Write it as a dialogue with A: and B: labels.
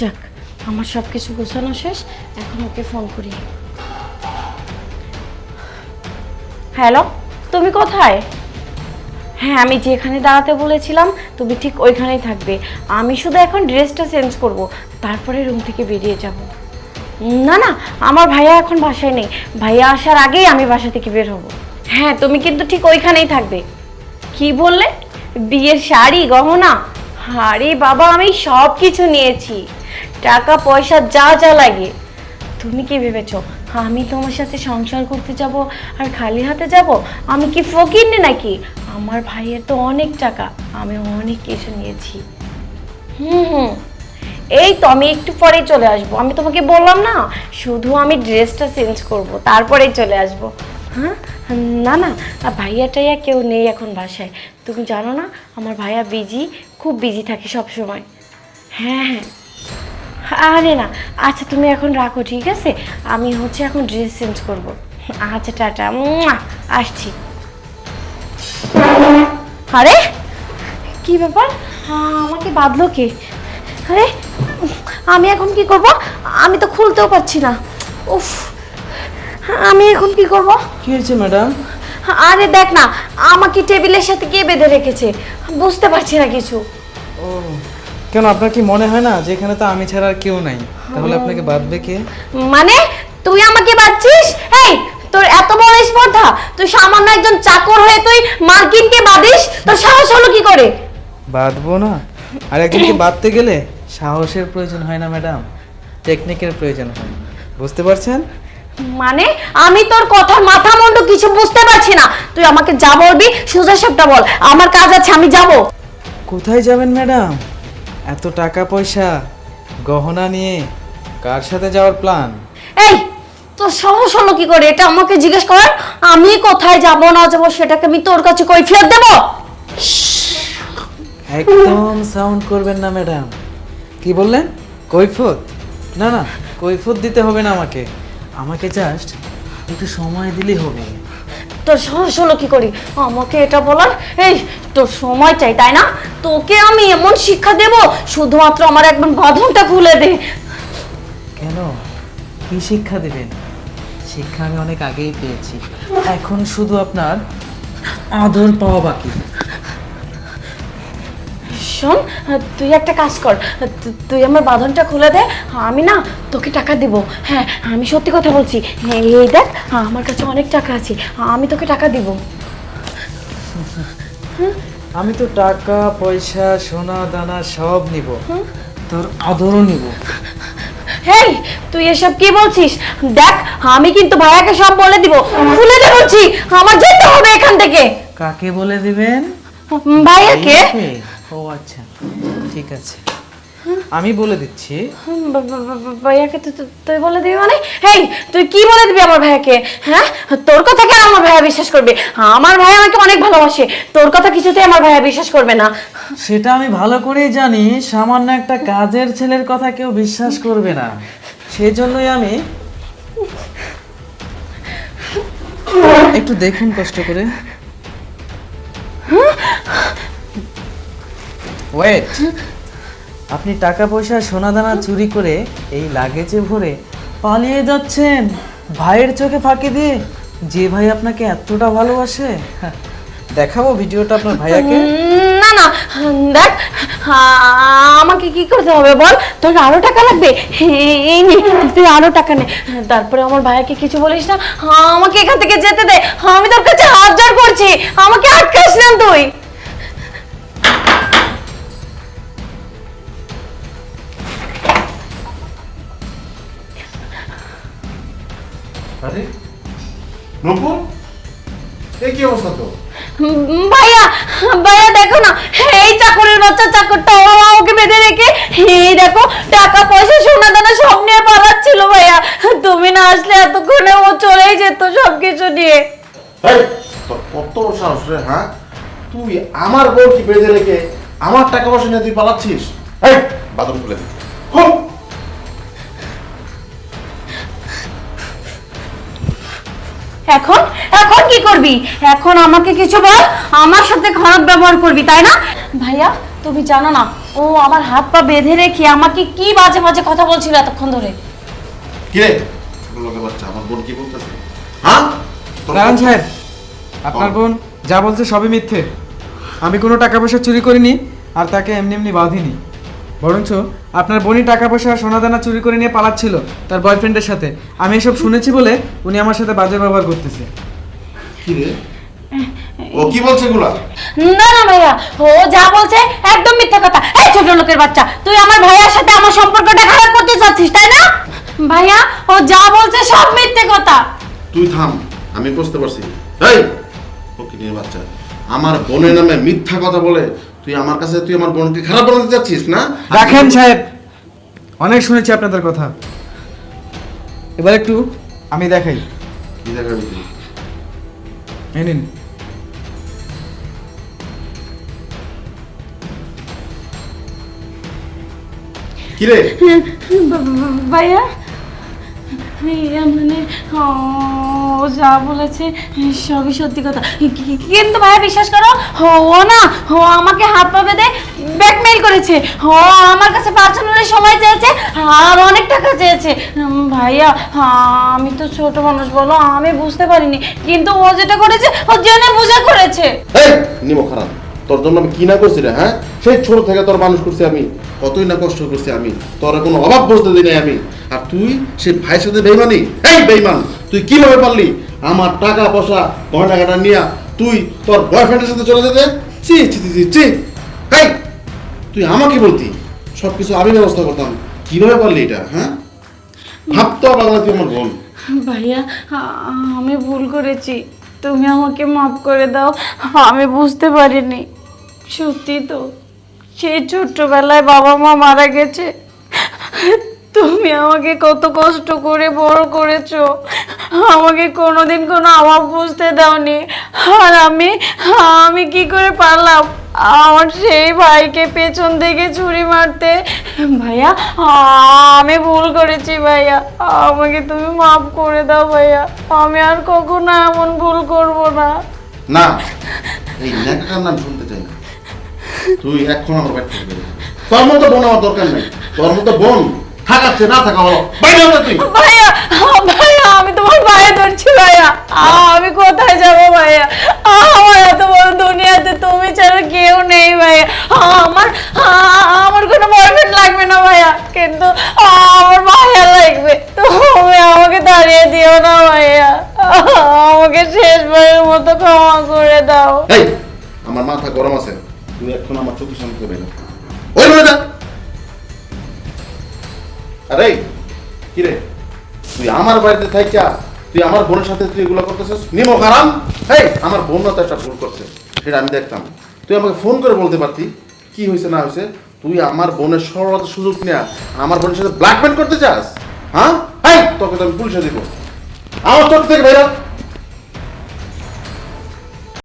A: যাক, আমার সব কিছু গোছানো শেষ, এখন ওকে ফোন করি। হ্যালো, তুমি কোথায়? হ্যাঁ আমি যেখানে দাঁড়াতে বলেছিলাম, তুমি ঠিক ওইখানেই থাকবে। আমি শুধু এখন ড্রেসটা চেঞ্জ করব, তারপরে রুম থেকে বেরিয়ে যাব। না না, আমার ভাইয়া এখন বাসায় নেই। ভাইয়া আসার আগেই আমি বাসা থেকে বের হব। হ্যাঁ তুমি কিন্তু ঠিক ওইখানেই থাকবে। কি বললে? বিয়ের শাড়ি, গহনা? আরে বাবা, আমি সব কিছু নিয়েছি। টাকা, পয়সা, যা যা লাগে। তুমি কি ভেবেছো, আমি তোমার সাথে সংসার করতে যাব আর খালি হাতে যাব? আমি কি ফকিরনি নাকি? আমার ভাইয়ের তো অনেক টাকা, আমি অনেক কিছু নিয়েছি। হুম হুম। এই তো, আমি একটু পরেই চলে আসব। আমি তোমাকে বললাম না, শুধু আমি ড্রেসটা চেঞ্জ করব, তারপরেই চলে আসব। হ্যাঁ? না না, আর ভাইয়া টাইয়া কেউ নেই এখন বাসায়। তুমি জানো না, আমার ভাইয়া বিজি খুব বিজি থাকে সব সময় হ্যাঁ হ্যাঁ। আরে না আচ্ছা তুমি এখন রাখো ঠিক আছে? আমি হচ্ছে এখন ড্রেস চেঞ্জ করব। আচ্ছা টাটা আসছি। আরে কি ব্যাপার? আ, আমাকে বাঁধলো কে? আরে আমি এখন কি করব? আমি তো খুলতেও পারছি না। উফ আমি এখন কি করব?
B: কি হয়েছে ম্যাডাম?
A: আরে দেখ না আমাকে টেবিলের সাথে কে বেঁধে রেখেছে? বুঝতে পারছি না কিছু।
B: ও কেন আপনার কি মনে হয় না যে এখানে তো আমি ছাড়া আর কেউ নাই? তাহলে আপনাকে বাঁধবে কে?
A: মানে তুই আমাকে বাঁচছিস এই তোর এত বড় স্পর্ধা তুই সামান্য একজন চাকর হয়ে তুই মার্কিনকে বাদিস তোর সাহস হলো কি করে?
B: বাঁধবো না। আর একজনকে বাঁধতে গেলে সাহসের প্রয়োজন হয় না ম্যাডাম। টেকনিকের প্রয়োজন হয়। বুঝতে পারছেন?
A: মানে আমি তোর কথার মাথা মুন্ডু কিছু বুঝতে পারছি না। তুই আমাকে যা বলবি সোজা সবটা বল। আমার কাজ আছে আমি যাব।
B: কোথায় যাবেন ম্যাডাম? এত টাকা পয়সা গহনা নিয়ে কার সাথে যাওয়ার প্ল্যান
A: এই তোর সাহস হলো কি করে? এটা আমাকে জিজ্ঞেস কর আমি কোথায় যাব না যাব সেটাকে আমি তোর কাছে কই ফেরত দেবো
B: একদম সাউন্ড করবেন না ম্যাডাম কি বললেন? কৈফত না না কৈফত দিতে হবে না আমাকে। আমাকে জাস্ট একটু সময় দিলেই হবে।
A: তোর সাহস হলো কি করি? আমাকে এটা বলার? এই তোর সময় চাই তাই না? তোকে আমি এমন শিক্ষা দেব শুধুমাত্র আমার একবার বাঁধনটা খুলে দে।
B: কেন? কি শিক্ষা দেবেন? শিক্ষা আমি অনেক আগেই পেয়েছি। এখন শুধু আপনার আদর পাওয়া বাকি।
A: শোন তুই একটা কাজ কর তুই আমার বাঁধনটা খুলে দে আমি না তোকে টাকা দিব। হ্যাঁ আমি সত্যি কথা বলছি। হ্যাঁ, এই দেখ আমার কাছে অনেক টাকা আছে আমি তোকে টাকা দিব।
B: আমি তো টাকা পয়সা সোনা দানা সব নিব। তোর আদরও নিব।
A: হেই তুই এসব কি বলছিস? দেখ আমি কিন্তু ভাইয়াকে সব বলে দিব। খুলে দে বলছি আমার যেতে হবে এখান থেকে।
B: কাকে বলে দিবেন?
A: ভাইয়াকে
B: ভাইয়াকে? ও আচ্ছা ঠিক আছে। আমি বলে দিচ্ছি।
A: ভাইয়াকে তুই বলে দিবি মানে? হেই তুই কি বলে দিবি আমার ভাইয়াকে? হ্যাঁ? তোর কথা কেন আমার ভাইয়া বিশ্বাস করবে? আমার ভাই আমাকে অনেক ভালোবাসে। তোর কথা কিছুতেই আমার ভাইয়া বিশ্বাস করবে না।
B: সেটা আমি ভালো করেই জানি সামান্য একটা কাজের ছেলের কথা কেউ বিশ্বাস করবে না। সেজন্যই আমি একটু দেখুন কষ্ট করে। ওয়েট আপনি টাকা পয়সা সোনা দানা চুরি করে এই লাগেজে ভরে পালিয়ে যাচ্ছেন। ভাইয়ের চোখে ফাঁকি দিয়ে যে ভাই আপনাকে এতটা ভালোবাসে, দেখাবো ভিডিওটা আপনার ভাইয়াকে।
A: না না, দেখ, আমাকে কি করতে হবে বল? তোর আরও টাকা লাগবে? এই- নে, তুই আরও টাকা নে। তারপরে আমার ভাইয়াকে কিছু বলিস না, আমাকে এখান থেকে যেতে দে। আমি তোর কাছে হাত জোড় করছি, আমাকে আটকাস না তুই।
C: আরে নূপুর? এই কি অবস্থা তো
A: উম, ভাইয়া ভাইয়া দেখো না এই চাকরের বাচ্চা চাকরটা ওকে বেঁধে রেখে এই দেখো টাকা পয়সা সোনা দানা সব নিয়ে পালাচ্ছিল ভাইয়া। তুমি না আসলে এতক্ষণে ও চলেই যেত সব কিছু নিয়ে
C: কত সাহস রে হ্যাঁ? তুই আমার বউকে বেঁধে রেখে আমার টাকা পয়সা নিয়ে তুই পালাচ্ছিস? এই বাদন খুলে দে। খুব
A: এখন? এখন কি করবি? এখন আমাকে কিছু বল আমার সাথে খারাপ ব্যবহার করবি তাই না? ভাইয়া তুমি জানো না ও আমার হাত পা বেঁধে রেখে আমাকে কি বাজে বাজে কথা বলছিল এতক্ষণ ধরে?
C: কিরে ছোট লোকের বাচ্চা আমার বোন কি বলতেছে? হ্যাঁ?
B: রায়ন সাহেব আপনার বোন যা বলছে সবই মিথ্যে। আমি কোনো টাকা পয়সা চুরি করিনি আর তাকে এমনি এমনি বাঁধিনি। বরঞ্চ আপনার বোনই টাকা পয়সা সোনাদানা চুরি করে নিয়ে পালাচ্ছিল তার বয়ফ্রেন্ডের সাথে। আমি এসব শুনেছি বলে উনি আমার সাথে বাজে ব্যবহার করতেছে।
C: কি রে? ও কি বলছে এগুলা?
A: না না ভাইয়া ও যা বলছে একদম মিথ্যা কথা। এই ছোট লোকের বাচ্চা তুই আমার ভাইয়ার সাথে আমার সম্পর্কটা খারাপ করতে চাচ্ছিস তাই না? ভাইয়া ও যা বলছে সব মিথ্যে কথা।
C: তুই থাম আমি বুঝতে পারছি। এই ও কি নিয়ে বাচ্চা। আমার বোনের নামে মিথ্যা কথা বলে তুই আমার কাছে তুই আমার বোনকে খারাপ বানাতে যাচ্ছিস না?
B: রাখেন সাহেব অনেক শুনেছি আপনাদের কথা। এবার একটু আমি দেখাই।
C: কি দেখাবি তুই?
B: এই নিন।
C: কিরে
A: ভাইয়া যা বলেছে, সবই সত্যি কথা। কিন্তু ভাইয়া বিশ্বাস করো না আমাকে হাত পা বেঁধে ব্ল্যাকমেইল করেছে। আমার কাছে পার্সোনালি সময় চেয়েছে, আর অনেক টাকা চেয়েছে। ভাইয়া, আমি তো ছোট মানুষ বলো, আমি বুঝতে পারিনি। কিন্তু ও যেটা করেছে, ও জেনে বুঝে করেছে।
C: খারাপ তোর জন্য আমি কি না করছি রে হ্যাঁ? সেই ছোট থেকে তোর মানুষ করছি আমি। কতই না কষ্ট করছি আমি? তোর কোনো অভাব বুঝতে দিই আমি। আর তুই সে ভাইয়ের সাথে বেইমানি? এই বেইমান তুই কীভাবে পারলি? আমার টাকা পয়সা গহনা গাটা নিয়ে তুই তোর বয়ফ্রেন্ডের সাথে চলে যেতে? চি চি চি, চি এই তুই আমাকে বলতি সব কিছু আমি ব্যবস্থা করতাম। কীভাবে পারলি এটা হ্যাঁ? ভাবতো বাংলা তুই আমার বোন।
A: ভাইয়া আমি ভুল করেছি। তুমি আমাকে মাফ করে দাও আমি বুঝতে পারিনি। সত্যি তো। সেই ছোট্টবেলায় বাবা মা মারা গেছে। তুমি আমাকে কত কষ্ট করে বড় করেছ। আমাকে কোনোদিন কোনো অভাব বুঝতে দাওনি। আর আমি আমি কি করে পারলাম? আমার সেই ভাইকে পেছন থেকে ছুরি মারতে। ভাইয়া, আমি ভুল করেছি ভাইয়া। আমাকে তুমি মাফ করে দাও ভাইয়া। আমি আর কখনো এমন ভুল করব না।
C: না, এই ন্যাকার নাম শুনতে চাই না। তুই এখন আমার বাড়ি থেকে বেরো। তোর মতো বোন আমার দরকার নেই। তোর মতো বোন থাকাচ্ছে না থাকা হলো বাইরে হলে তুই।
A: ভাইয়া ভাইয়া আমি তোমার ভাইয়া ধরছি ভাইয়া। আমি কোথায় যাব ভাইয়া? আমার এত বড় দুনিয়াতে তুমি ছাড়া কেউ নেই ভাইয়া। আমার আমার কোনো বয়ফ্রেন্ড লাগবে না ভাইয়া। কিন্তু আমার ভাইয়া লাগবে। তুমি আমাকে দাঁড়িয়ে দিও না ভাইয়া। আমাকে শেষ শেষবারের মতো ক্ষমা করে দাও।
C: এই আমার মাথা গরম আছে। তুই এখন আমার চোখের সামনে বেরো ওই আরে কি রে? তুই আমার বাড়িতে থাইকা তুই আমার বোনের সাথে তুই এগুলো করতেছিস? নিমো এই আমার বোন না তো একটা ভুল করছে সেটা আমি দেখতাম। তুই আমাকে ফোন করে বলতে পারতি কি হয়েছে না হয়েছে? তুই আমার বোনের সরলতার সুযোগ নেয়া আমার বোনের সাথে ব্ল্যাকমেল করতে চাস? হ্যাঁ? এই তোকে তো আমি পুলিশে দিব। আমার চোখ থেকে বেরো